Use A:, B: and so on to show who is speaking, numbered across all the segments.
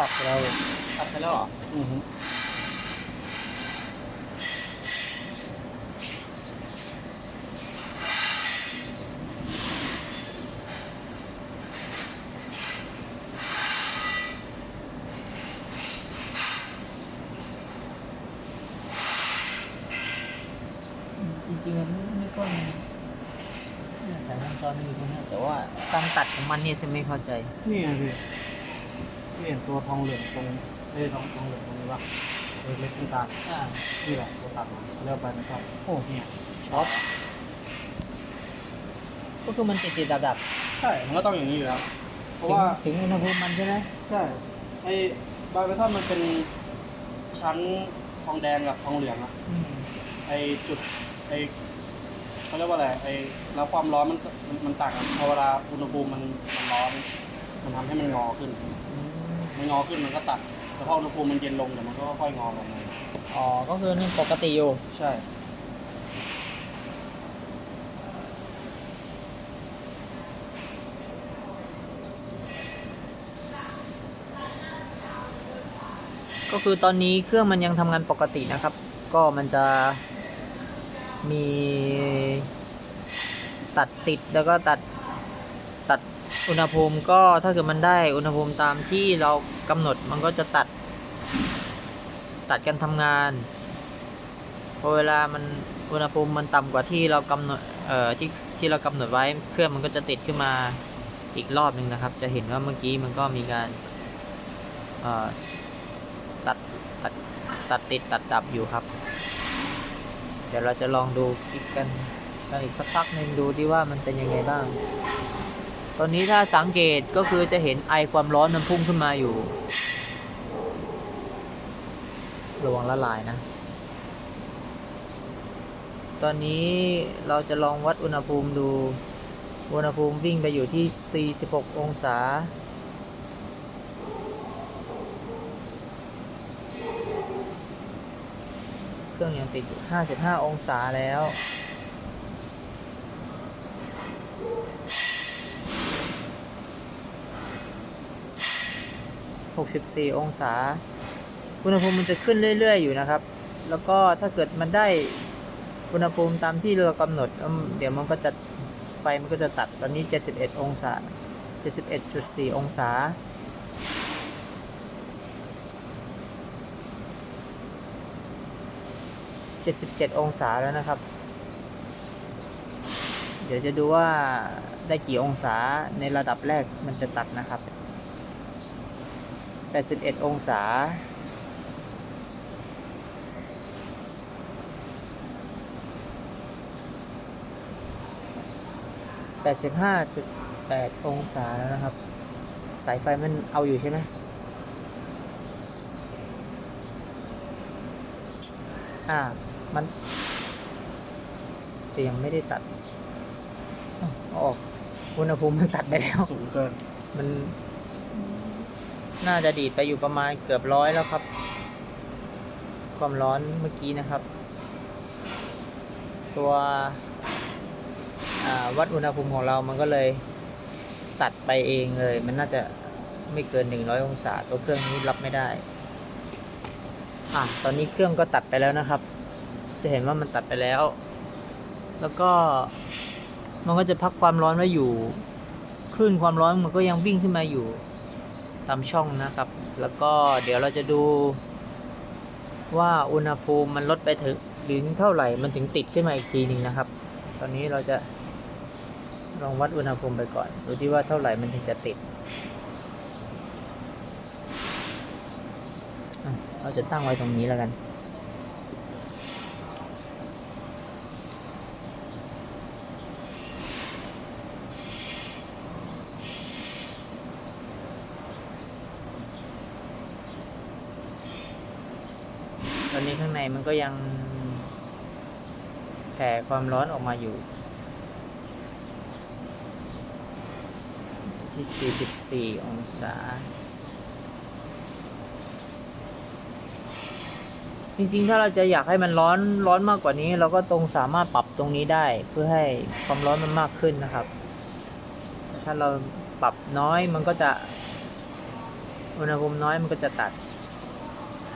A: ตัดไปแล้วเลย
B: ตัดไปแล้วเหรอ
A: อือฮึ
B: จริงๆมันไม่ก็มีเนี่ยสายวงจรมันอยู่ตรงเนี้ยแต่ว่าการตัดของมันเนี่ยจะไม่เข้าใจ
A: นี่ไงพี่ พี่เห็นตัวทองเหลืองตรงเอ้ยทองทองเหลืองตรงนี้ปะเล็กๆตรงกลาง
B: อ่า
A: นี่แหละตัวตัดมาเลือกไปนะครับโอ้เนี่ย
B: ช็อตก็คือมันติดติดดับดับ
A: ใช่มันก็ต้องอย่างนี้อยู่แล้ว
B: ๆ
A: เพราะว่า
B: ถึงถึงอุณหภูมิมันใช่ไหม
A: ใช่ไอ้บาร์เบทอนมันเป็นชั้นทองแดงกับทองเหลืองอะ
B: อืม
A: ไอ้จุดไอ้เขาเรียกว่าอะไรไอ้แล้วความร้อนมันมันมันต่างกันพอเวลาอุณหภูมิมันมันร้อน มันทำให้มันงอขึ้น
B: อืม
A: มันงอขึ้นมันก็ตัดแต่พออุณหภูมิมันเย็นลงเดี๋ยวมันก็ค่อยงอลงมา
B: อ๋อ ก็คือนี่ปกติอยู่
A: ใช่
B: ก็คือตอนนี้เครื่องมันยังทำงานปกตินะครับ ก็มันจะมีตัดติดแล้วก็ตัดตัด อุณหภูมิก็ถ้าเกิดมันได้อุณหภูมิตามที่เรากำหนดมันก็จะตัด ตัดกันทำงานพอเวลามันอุณหภูมิมันต่ำกว่าที่เรากำหนดเอ่อที่ที่เรากำหนดไว้เครื่องมันก็จะติดขึ้นมาอีกรอบหนึ่งนะครับ จะเห็นว่าเมื่อกี้มันก็มีการเอ่อตัดตัดตัดติดตัดดับอยู่ครับ เดี๋ยวเราจะลองดูคลิปกันกันอีกสักพักหนึ่งดูที่ว่ามันเป็นยังไงบ้าง ตอนนี้ถ้าสังเกตก็คือจะเห็นไอความร้อนมันพุ่งขึ้นมาอยู่ ระวังละลายนะ ตอนนี้เราจะลองวัดอุณหภูมิดู อุณหภูมิวิ่งไปอยู่ที่ 46 องศาเครื่องยังติดอยู่55 องศาแล้ว 64 องศา อุณหภูมิมันจะขึ้นเรื่อย ๆ อยู่นะครับ แล้วก็ถ้าเกิดมันได้อุณหภูมิตามที่เรากำหนด เดี๋ยวมันก็จะไฟมันก็จะตัดตอนนี้ 71 องศา 71.4 องศา77 องศาแล้วนะครับ เดี๋ยวจะดูว่าได้กี่องศาในระดับแรกมันจะตัดนะครับ 81 องศา 85.8 องศาแล้วนะครับ สายไฟมันเอาอยู่ใช่ไหมอ่า มันแต่ยังไม่ได้ตัดอ้าวเอาออกอุณหภูมิมันตัดไปแล้ว
A: สูงเกิน
B: มัน น่าจะดีดไปอยู่ประมาณเกือบร้อยแล้วครับ ความร้อนเมื่อกี้นะครับ ตัววัดอุณหภูมิของเรามันก็เลยตัดไปเองเลย มันน่าจะไม่เกิน 100 องศา ตัวเครื่องนี้รับไม่ได้ อะ ตอนนี้เครื่องก็ตัดไปแล้วนะครับ จะเห็นว่ามันตัดไปแล้ว แล้วก็มันก็จะพักความร้อนไว้อยู่ คลื่นความร้อนมันก็ยังวิ่งขึ้นมาอยู่ ตามช่องนะครับ แล้วก็เดี๋ยวเราจะดู ว่าอุณหภูมิมันลดไปถึงหรือเท่าไหร่มันถึงติดขึ้นมาอีกทีหนึ่งนะครับ ตอนนี้เราจะลองวัดอุณหภูมิไปก่อนดูที่ว่าเท่าไหร่มันถึงจะติดเราจะตั้งไว้ตรงนี้แล้วกัน อนนี้ข้างในมันก็ยังแผ่ความร้อนออกมาอยู่ ที่ 44 องศา จริงๆ ถ้าเราจะอยากให้มันร้อนร้อนมากกว่านี้ เราก็ตรงสามารถปรับตรงนี้ได้เพื่อให้ความร้อนมันมากขึ้นนะครับ ถ้าเราปรับน้อยมันก็จะอุณหภูมิน้อยมันก็จะตัด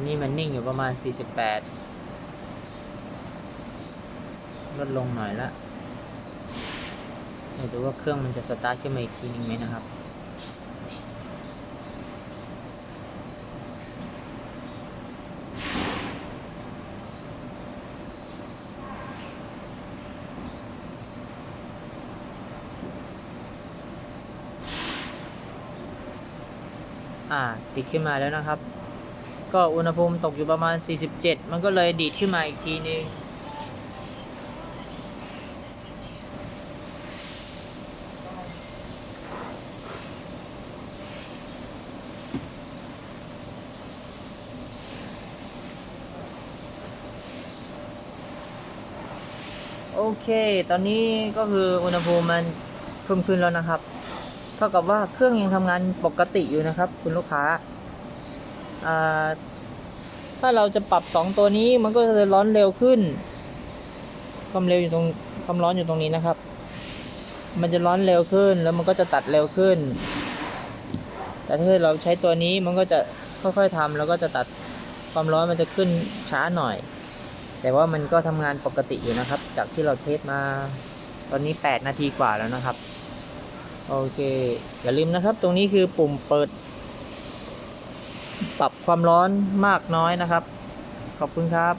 B: อนนี้มันนิ่งอยู่ประมาณ 48 ลดลงหน่อยละเดี๋ยวดูว่าเครื่องมันจะสตาร์ทขึ้นมาอีกทีนึงไหมนะครับอ่าติดขึ้นมาแล้วนะครับ ก็อุณหภูมิตกอยู่ประมาณ 47 มันก็เลยดีดขึ้นมาอีกทีนึงโอเค ตอนนี้ก็คืออุณหภูมิมันเพิ่มขึ้นแล้วนะครับ เท่ากับว่าเครื่องยังทำงานปกติอยู่นะครับ คุณลูกค้าอ่า ถ้าเราจะปรับ 2 ตัวนี้มันก็จะร้อนเร็วขึ้น ความเร็วอยู่ตรงความร้อนอยู่ตรงนี้นะครับ มันจะร้อนเร็วขึ้นแล้วมันก็จะตัดเร็วขึ้น แต่ถ้าเราใช้ตัวนี้มันก็จะค่อยๆทำแล้วก็จะตัดความร้อนมันจะขึ้นช้าหน่อย แต่ว่ามันก็ทำงานปกติอยู่นะครับ จากที่เราเทสมาตอนนี้ 8 นาทีกว่าแล้วนะครับ โอเค อย่าลืมนะครับ ตรงนี้คือปุ่มเปิด ปรับความร้อนมากน้อยนะครับ ขอบคุณครับ